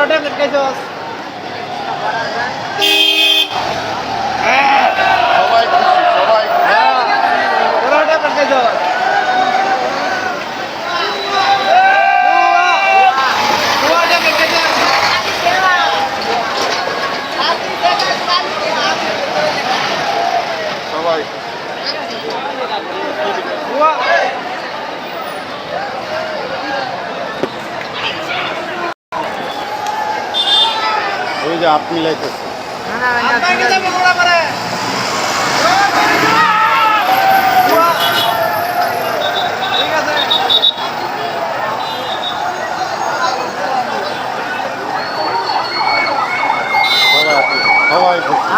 তোরা ওটা যে হাত মিলাইতেছে। সবাই সবাই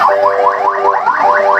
Thank you. Bye.